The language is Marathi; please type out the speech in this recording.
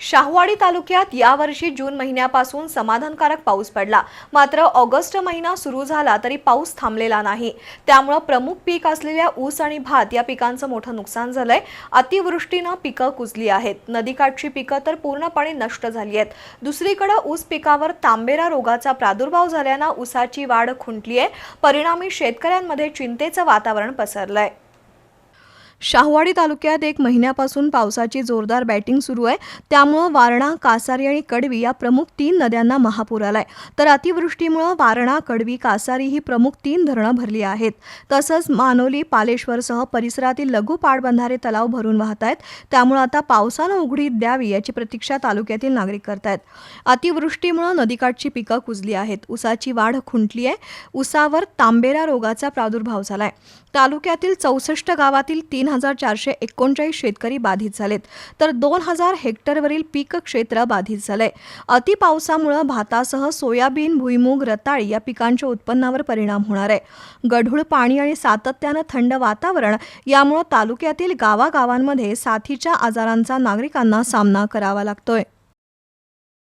शाहवाडी तालुक्यात यावर्षी जून महिन्यापासून समाधानकारक पाऊस पडला. मात्र ऑगस्ट महिना सुरू झाला तरी पाऊस थांबलेला नाही. त्यामुळं प्रमुख पीक असलेल्या ऊस आणि भात या पिकांचं मोठं नुकसान झालंय. अतिवृष्टीनं पिकं कुजली आहेत. नदीकाठची पिकं तर पूर्णपणे नष्ट झाली आहेत. दुसरीकडे ऊस पिकावर तांबेरा रोगाचा प्रादुर्भाव झाल्यानं ऊसाची वाढ खुंटली आहे परिणामी शेतकऱ्यांमध्ये चिंतेचं वातावरण पसरलंय. शाहवाडी तालुक्यात एक महिन्यापासून पावसाची जोरदार बॅटिंग सुरू आहे. त्यामुळं वारणा कासारी आणि कडवी या प्रमुख तीन नद्यांना महापूर आलाय. तर अतिवृष्टीमुळं वारणा कडवी कासारी ही प्रमुख तीन धरणं भरली आहेत. तसंच मानोली पालेश्वरसह परिसरातील लघु पाटबंधारे तलाव भरून वाहत आहेत त्यामुळं आता पावसानं उघडी द्यावी याची प्रतीक्षा तालुक्यातील नागरिक करतायत. अतिवृष्टीमुळं नदीकाठची पिकं कुजली आहेत. उसाची वाढ खुंटली आहे. उसावर तांबेरा रोगाचा प्रादुर्भाव झालाय. तालुक्यातील चौसष्ट गावातील तीन तीन हजार चारशे एकोणचाळीस शेतकरी बाधित झालेत. तर दोन हजार हेक्टरवरील पीक क्षेत्र बाधित झालंय. अतिपावसामुळं भातासह सोयाबीन भुईमूग रताळी या पिकांच्या उत्पन्नावर परिणाम होणार आहे. गढूळ पाणी आणि सातत्यानं थंड वातावरण यामुळं तालुक्यातील गावागावांमध्ये साथीच्या आजारांचा नागरिकांना सामना करावा लागतोय.